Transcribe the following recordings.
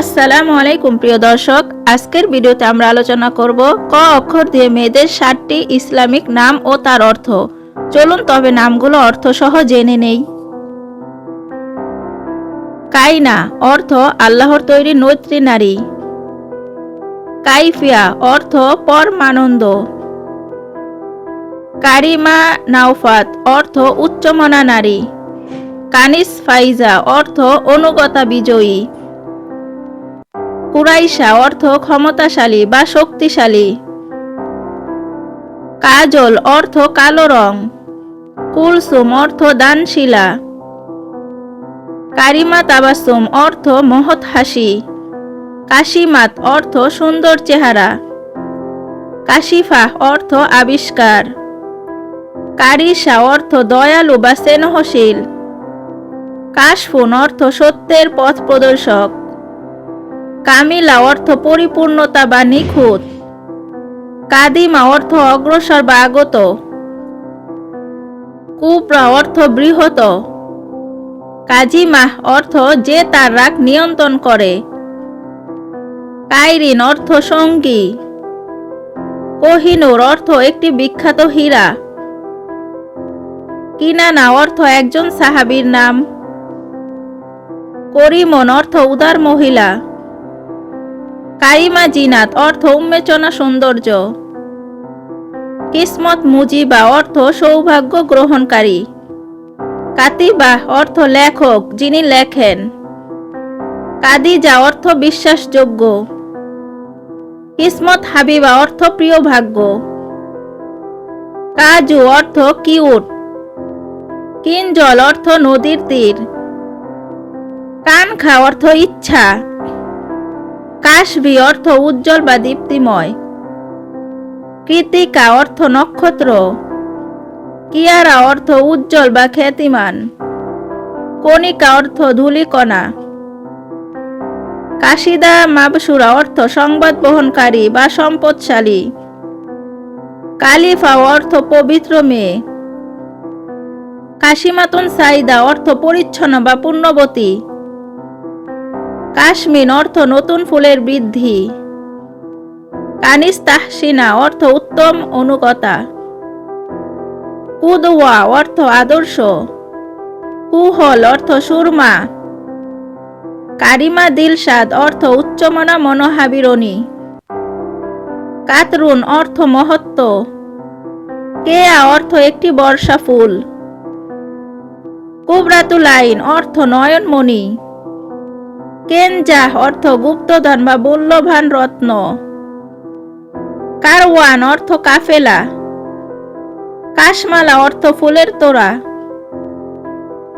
আসসালামু আলাইকুম, প্রিয় দর্শক। আজকের ভিডিওতে আমরা আলোচনা করব ক অক্ষর দিয়ে মেয়েদের ষাটটি ইসলামিক নাম ও তার অর্থ। চলুন তবে নামগুলো অর্থ সহ জেনে নেই। কাইনা, অর্থ আল্লাহর তৈরি নৈত্রী নারী। কাইফিয়া, অর্থ পরমানন্দ। কারিমা নাওফাত, অর্থ উচ্চমনা নারী। কানিস ফাইজা, অর্থ অনুগতা বিজয়ী। কুরাইশা অর্থ ক্ষমতাশালী বা শক্তিশালী। কাজল অর্থ কালো রং। কুলসুম অর্থ দানশিলা। কারিমা তাবাসুম অর্থ মহৎ হাসি। কাশিমাত অর্থ সুন্দর চেহারা। কাশিফা অর্থ আবিষ্কার। কারিসা অর্থ দয়ালু বা স্নেহশীল। কাশফুন অর্থ সত্যের পথ প্রদর্শক। কামিলা অর্থ পরিপূর্ণতা বা নিখুঁত। কাদিমা অর্থ অগ্রসর বা আগত। কুপ্রা অর্থ বৃহৎ। কাজিমাহ অর্থ যে তার রাগ নিয়ন্ত্রণ করে। কাইরিন অর্থ সঙ্গী। কোহিনুর অর্থ একটি বিখ্যাত হীরা। কিনানা অর্থ একজন সাহাবীর নাম। করিমন অর্থ উদার মহিলা। কাইমা জিনাত, অর্থ উন্মেচনা সৌন্দর্য। কিসমত মুজিবা, অর্থ সৌভাগ্য গ্রহণকারী। কাতিবাহ অর্থ লেখক, যিনি লেখেন। কাদিজা, অর্থ বিশ্বাসযোগ্য। কিসমত হাবিবা, অর্থ প্রিয় ভাগ্য কাজু, অর্থ কিউট। কিনজল অর্থ নদীর তীর। কানখা, অর্থ ইচ্ছা। কাশবি অর্থ উজ্জ্বল বা দীপ্তিময়। কৃতিকা অর্থ নক্ষত্র। কিয়ারা অর্থ উজ্জ্বল বা খ্যাতিমান। কণিকা অর্থ ধূলিকণা। কাশিদা মাবসুরা অর্থ সংবাদ বহনকারী বা সম্পদশালী। কালিফা অর্থ পবিত্র মেয়ে। কাশিমাতুন সাইদা অর্থ পরিচ্ছন্ন বা পুণ্যবতী কাশ্মীর অর্থ নতুন ফুলের বৃদ্ধি। কানিস তাহসিনা অর্থ উত্তম অনুগতা। কুদওয়া অর্থ আদর্শ। কুহল অর্থ সুরমা। কারিমা দিলশাদ অর্থ উচ্চমনা মনোহাবিরণী। কাতরুন অর্থ মহত্ব। কেয়া অর্থ একটি বর্ষা ফুল। কুবরাতুল আইন অর্থ নয়নমণি। কেনজাহ অর্থ গুপ্তধন বা মূল্যবান রত্ন? কারওয়ান অর্থ কাফেলা। কাশমালা অর্থ ফুলের তোড়া।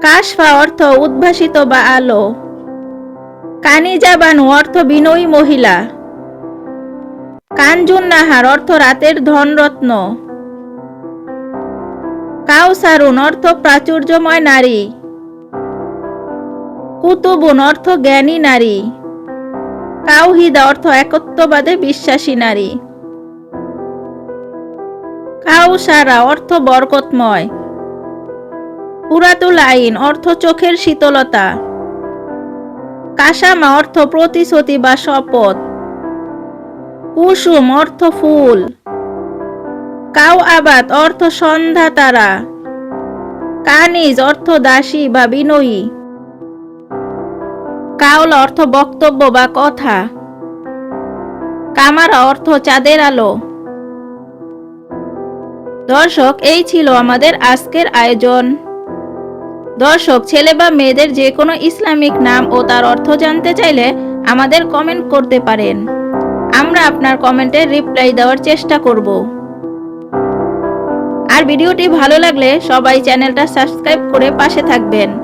কাশফা অর্থ উদ্ভাসিত বা আলো। কানিজাবানু অর্থ বিনয়ী মহিলা। কাঞ্জুন নাহার অর্থ রাতের ধনরত্ন। কাউসারুন অর্থ প্রাচুর্যময় নারী। কুতুবুন অর্থ জ্ঞানী নারী। কাউহিদা অর্থ একত্ববাদে বিশ্বাসী নারী। কাউসারা অর্থ বরকতময়। পুরাতুল আইন অর্থ চোখের শীতলতা। কাসামা অর্থ প্রতিশ্রুতি বা শপথ। কুসুম অর্থ ফুল। কাউ আবাদ অর্থ সন্ধ্যা তারা। কানিজ অর্থ দাসী বা বিনয়ী। কাউল অর্থ বক্তব্য বা কথা। কামারা অর্থ চাঁদের আলো। দর্শক, এই ছিল আমাদের আজকের আয়োজন। দর্শক, ছেলে বা মেয়েদের যে কোনো ইসলামিক নাম ও তার অর্থ জানতে চাইলে আমাদের কমেন্ট করতে পারেন। আমরা আপনার কমেন্টের রিপ্লাই দেওয়ার চেষ্টা করব। আর ভিডিওটি ভালো লাগলে সবাই চ্যানেলটা সাবস্ক্রাইব করে পাশে থাকবেন।